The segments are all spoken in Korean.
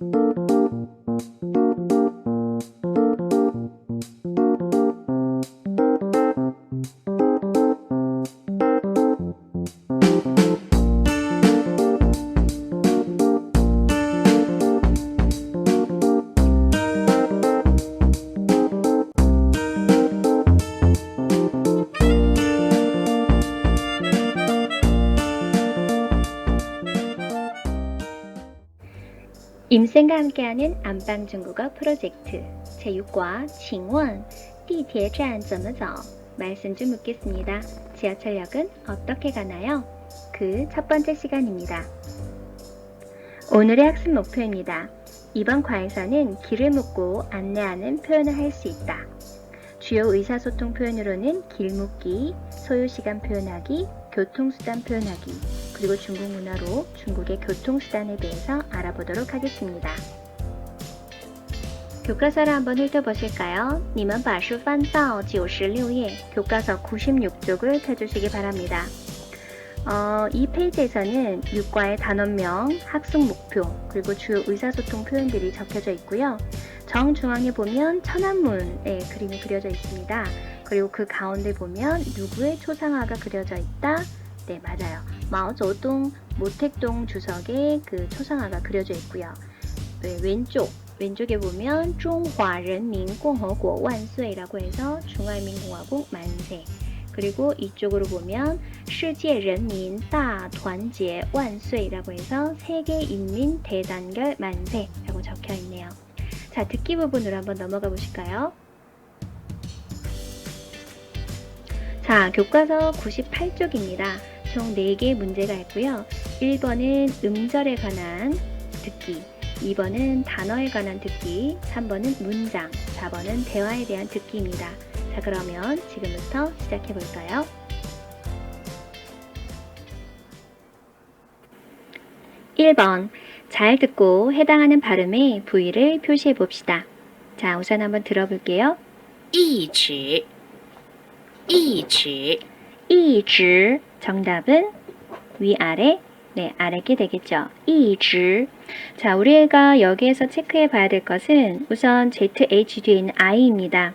임 쌤과 함께하는 안방 중국어 프로젝트 제6과 칭원 띠铁站 怎么走 말씀 좀 묻겠습니다. 지하철역은 어떻게 가나요? 그 첫 번째 시간입니다. 오늘의 학습 목표입니다. 이번 과에서는 길을 묻고 안내하는 표현을 할 수 있다. 주요 의사소통 표현으로는 길 묻기, 소요시간 표현하기, 교통수단 표현하기, 그리고 중국 문화로 중국의 교통수단에 대해서 알아보도록 하겠습니다. 교과서를 한번 훑어보실까요? 님은 바슈 판사오 96예 교과서 96쪽을 펴주시기 바랍니다. 어, 이 페이지에서는 6과의 단원명, 학습 목표, 그리고 주요 의사소통 표현들이 적혀져 있고요. 정중앙에 보면 천안문의 그림이 그려져 있습니다. 그리고 그 가운데 보면 누구의 초상화가 그려져 있다? 네, 맞아요. 마오쩌둥 모택동 주석의 그 초상화가 그려져 있고요. 네, 왼쪽 왼쪽에 보면 중화인민공화국 완수이라고 해서 중화인민공화국 만세. 그리고 이쪽으로 보면 세계인민다단계 완수이라고 해서 세계인민 대단결 만세라고 적혀 있네요. 자, 듣기 부분으로 한번 넘어가 보실까요? 자, 교과서 98쪽입니다. 총 4개의 문제가 있고요. 1번은 음절에 관한 듣기, 2번은 단어에 관한 듣기, 3번은 문장, 4번은 대화에 대한 듣기입니다. 자, 그러면 지금부터 시작해 볼까요? 1번. 잘 듣고 해당하는 발음의 부위를 표시해 봅시다. 자, 우선 한번 들어볼게요. 一指，一指， 이즈 정답은 위아래 네 아래게 되겠죠. 이즈 자 우리가 여기에서 체크해 봐야 될 것은 우선 ZH 뒤에 있는 I입니다.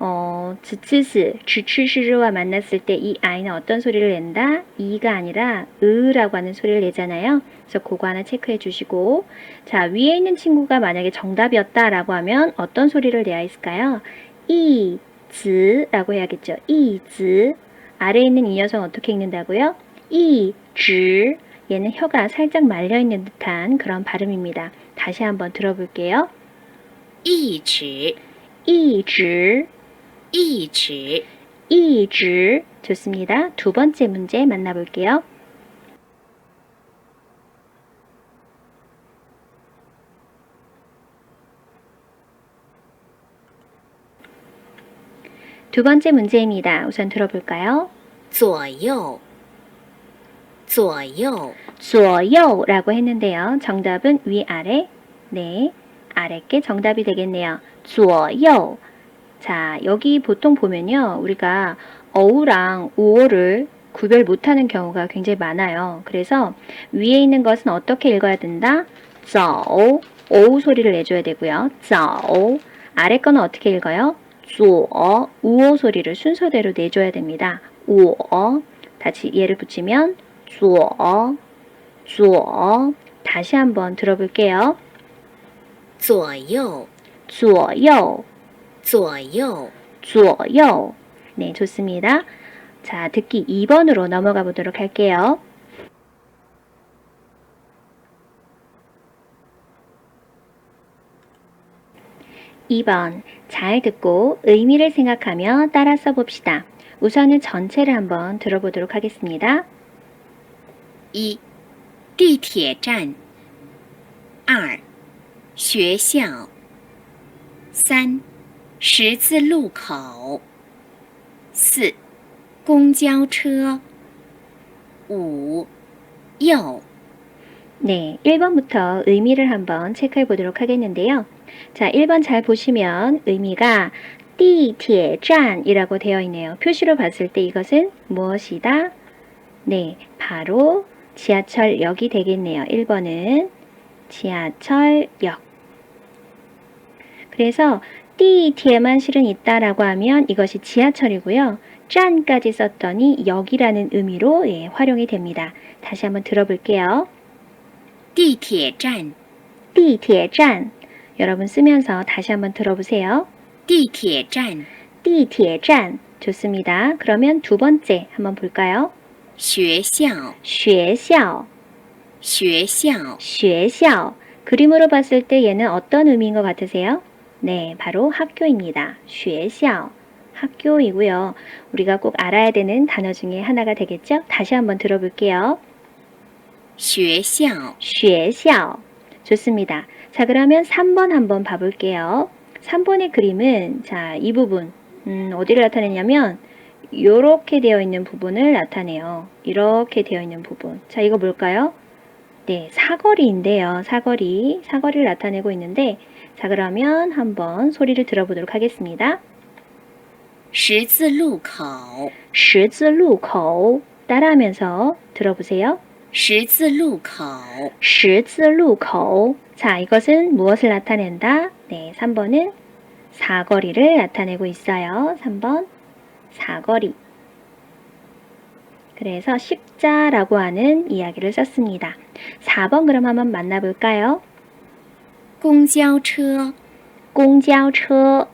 어, 즈츠스, 주추시르와 만났을 때 이 I는 어떤 소리를 낸다? 이가 아니라 으라고 하는 소리를 내잖아요. 그래서 그거 하나 체크해 주시고 자 위에 있는 친구가 만약에 정답이었다라고 하면 어떤 소리를 내야 있을까요? 이즈라고 해야겠죠. 이즈 아래에 있는 이 녀석 어떻게 읽는다고요? 이, 즈. 얘는 혀가 살짝 말려있는 듯한 그런 발음입니다. 다시 한번 들어볼게요. 이지, 이지, 이지, 이지. 좋습니다. 두 번째 문제 만나볼게요. 두 번째 문제입니다. 우선 들어볼까요? 左右，左右， 左右라고 했는데요. 정답은 위아래. 네. 아래께 정답이 되겠네요. 左右. 자, 여기 보통 보면요. 우리가 어우랑 우어를 구별 못하는 경우가 굉장히 많아요. 그래서 위에 있는 것은 어떻게 읽어야 된다? 走, 오우 소리를 내줘야 되고요. 走. 아래 거는 어떻게 읽어요? 左, 우어 소리를 순서대로 내줘야 됩니다. 我 다시 얘를 붙이면 左左 다시 한번 들어볼게요. 左右，左右左右，左右 네, 좋습니다. 자, 듣기 2번으로 넘어가 보도록 할게요. (2번) 잘 듣고 의미를 생각하며 따라 써봅시다. 우선은 전체를 한번 들어보도록 하겠습니다. 一，地铁站；二，学校；三，十字路口；四，公交车；五，右。 네, 1번부터 의미를 한번 체크해 보도록 하겠는데요. 자, 1번 잘 보시면 의미가 地铁站이라고 되어 있네요. 표시로 봤을 때 이것은 무엇이다? 네, 바로 지하철역이 되겠네요. 1번은 지하철역. 그래서 띠티에만 실은 있다라고 하면 이것이 지하철이고요. 짠까지 썼더니 역이라는 의미로 예, 활용이 됩니다. 다시 한번 들어볼게요. 地铁站， 띠铁站 여러분 쓰면서 다시 한번 들어보세요. 地铁站， 띠铁站 좋습니다. 그러면 두 번째 한번 볼까요? 学校，学校学校，学校그림으로 봤을 때 얘는 어떤 의미인 것 같으세요? 네, 바로 학교입니다. 学校 학교이고요. 우리가 꼭 알아야 되는 단어 중에 하나가 되겠죠? 다시 한번 들어볼게요. 学校，学校좋습니다. 자, 그러면 3번 한번 봐볼게요. 3번의 그림은 자, 이 부분 음, 어디를 나타내냐면 이렇게 되어 있는 부분을 나타내요. 이렇게 되어 있는 부분. 자, 이거 뭘까요? 네, 사거리인데요. 사거리. 사거리를 나타내고 있는데 자, 그러면 한번 소리를 들어보도록 하겠습니다. 十字路口，十字路口 따라하면서 들어보세요. 十字路口，十字路口 자, 이것은 무엇을 나타낸다? 네, 3번은 사거리를 나타내고 있어요. 3번 사거리. 그래서 십자라고 하는 이야기를 썼습니다. 4번 그럼 한번 만나볼까요? 公交车，公交车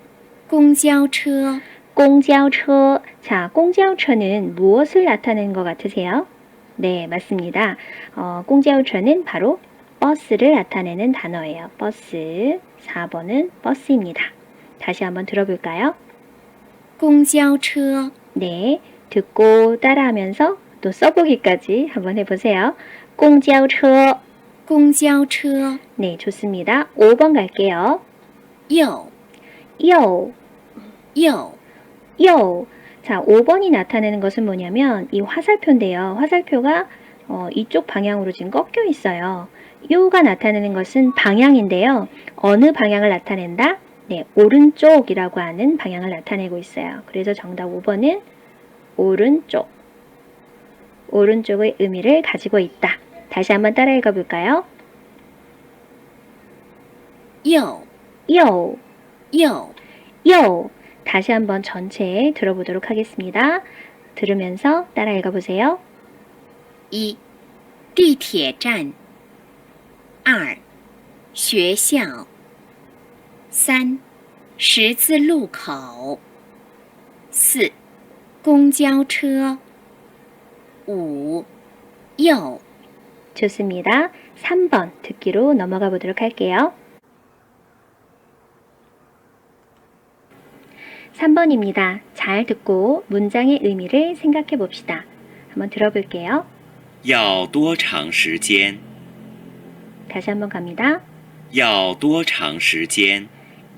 公交车，公交车 자, 公交车는 무엇을 나타내는 것 같으세요? 네, 맞습니다. 어, 公交车는 바로 버스를 나타내는 단어예요. 버스. 4번은 버스입니다. 다시 한번 들어볼까요? 公交车， 네, 듣고 따라하면서 또 써보기까지 한번 해보세요. 公交车公交车， 네, 좋습니다. 5번 갈게요. 右，요, 右， 요. 자, 5번이 나타내는 것은 뭐냐면 이 화살표인데요. 화살표가 어, 이쪽 방향으로 지금 꺾여 있어요. 요가 나타내는 것은 방향인데요. 어느 방향을 나타낸다? 네, 오른쪽이라고 하는 방향을 나타내고 있어요. 그래서 정답 5번은 오른쪽. 오른쪽의 의미를 가지고 있다. 다시 한번 따라 읽어볼까요? 右， 요, 右， 요. 다시 한번 전체 들어보도록 하겠습니다. 들으면서 따라 읽어보세요. 一，地铁站；二，学校；三，十字路口；四，公交车；五，右， 좋습니다. 3번 듣기로 넘어가 보도록 할게요. 3번입니다. 잘 듣고 문장의 의미를 생각해 봅시다. 한번 들어볼게요. 要多长时间？ 다시 한번 갑니다. 要多长时间？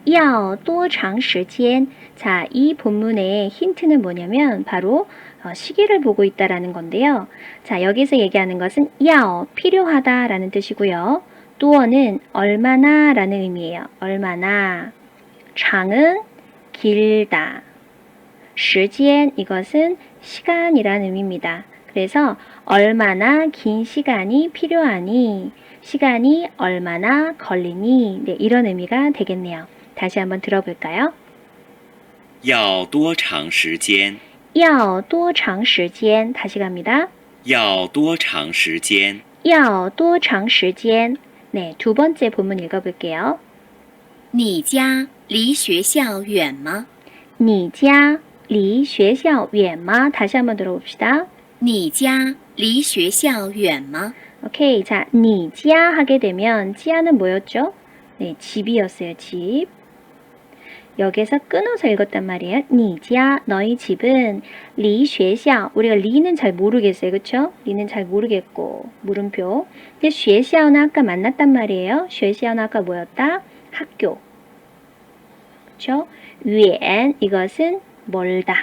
要多长时间? 자, 이 본문의 힌트는 뭐냐면 바로 어, 시계를 보고 있다라는 건데요. 자, 여기서 얘기하는 것은 야 필요하다라는 뜻이고요. 또어는 얼마나라는 의미예요. 얼마나. 장은 길다. 时间 이것은 시간이라는 의미입니다. 그래서 얼마나 긴 시간이 필요하니 시간이 얼마나 걸리니 네, 이런 의미가 되겠네요. 다시 한번 들어볼까요? 要多长时间？要多长时间 다시 갑니다. 要多长时间？要多长时间 네, 두 번째 본문 읽어볼게요. 你家 离学校远吗？你家离学校远吗? 다시 한번 들어봅시다. 你家离学校远吗？ 오케이. 자, 니지야 하게 되면 지야는 뭐였죠? 네, 집이었어요. 집. 여기서 끊어서 읽었단 말이에요. 니지야 너희 집은 리学校 우리가 리는 잘 모르겠어요. 그쵸? 리는 잘 모르겠고 물음표. 근데 学校는 아까 만났단 말이에요. 学校는 아까 뭐였다? 학교. 그렇죠? 위엔 이것은 멀다.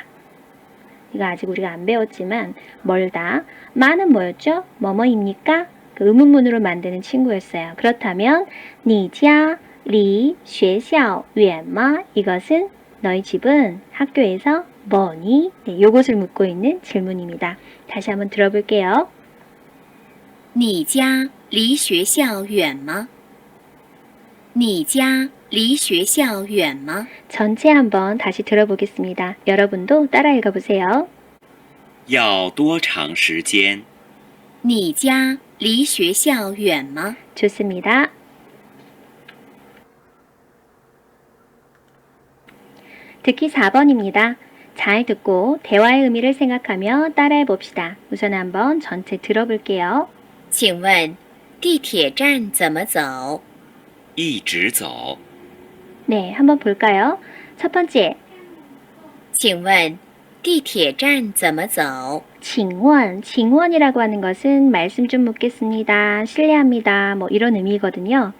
이거 아직 우리가 안 배웠지만 멀다. 마는 뭐였죠? 뭐뭐입니까? 그 의문문으로 만드는 친구였어요. 그렇다면 니자 리 쉐샤오 웬마 이것은 너희 집은 학교에서 뭐니? 네, 요것을 묻고 있는 질문입니다. 다시 한번 들어볼게요. 니자 리 쉐샤오 웬마 니자 离学校远吗？ 전체 한번 다시 들어보겠습니다. 여러분도 따라 읽어보세요. 要多长时间？你家离学校远吗？ 좋습니다. 듣기 4번입니다. 잘 듣고 대화의 의미를 생각하며 따라해 봅시다. 우선 한번 전체 들어볼게요. 请问地铁站怎么走？一直走。 네, 한번 볼까요? 첫 번째, 请问地铁站怎么走？ 징원, 징원이라고 하는 것은 말씀 좀 묻겠습니다. 실례합니다. 뭐 이런 의미거든요.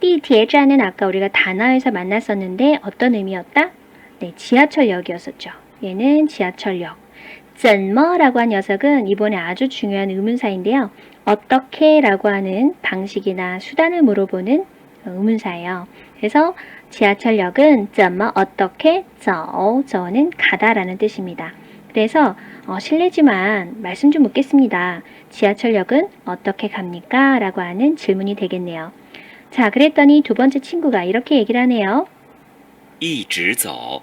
띠디에자는 아까 우리가 단어에서 만났었는데 어떤 의미였다? 네, 지하철역이었었죠. 얘는 지하철역. 젠머라고 한 녀석은 이번에 아주 중요한 의문사인데요. 어떻게라고 하는 방식이나 수단을 물어보는 의문사예요. 그래서 지하철역은 젠머 어떻게 저 저는 가다라는 뜻입니다. 그래서 어, 실례지만 말씀 좀 묻겠습니다. 지하철역은 어떻게 갑니까? 라고 하는 질문이 되겠네요. 자, 그랬더니 두 번째 친구가 이렇게 얘기를 하네요. 一直走，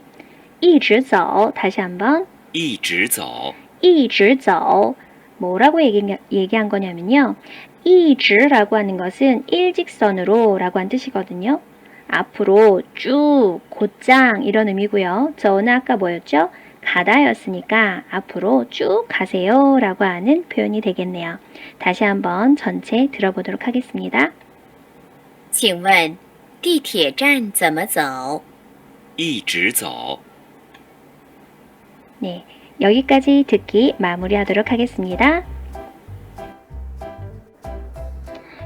一直走. 다시 한번. 一直走，一直走. 뭐라고 얘기, 얘기한 거냐면요. 一直라고 하는 것은 일직선으로 라고 한 뜻이거든요. 앞으로 쭉, 곧장 이런 의미고요. 저는 아까 뭐였죠? 가다였으니까 앞으로 쭉 가세요 라고 하는 표현이 되겠네요. 다시 한번 전체 들어보도록 하겠습니다. 请问地铁站怎么走？一直走。 네, 여기까지 듣기 마무리하도록 하겠습니다.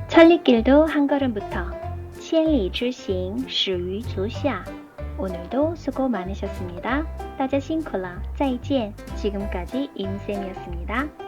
천리길도 한 걸음부터 千里之行始于足下. 오늘도 수고 많으셨습니다. 大家辛苦了.再见. 지금까지 임쌤이었습니다.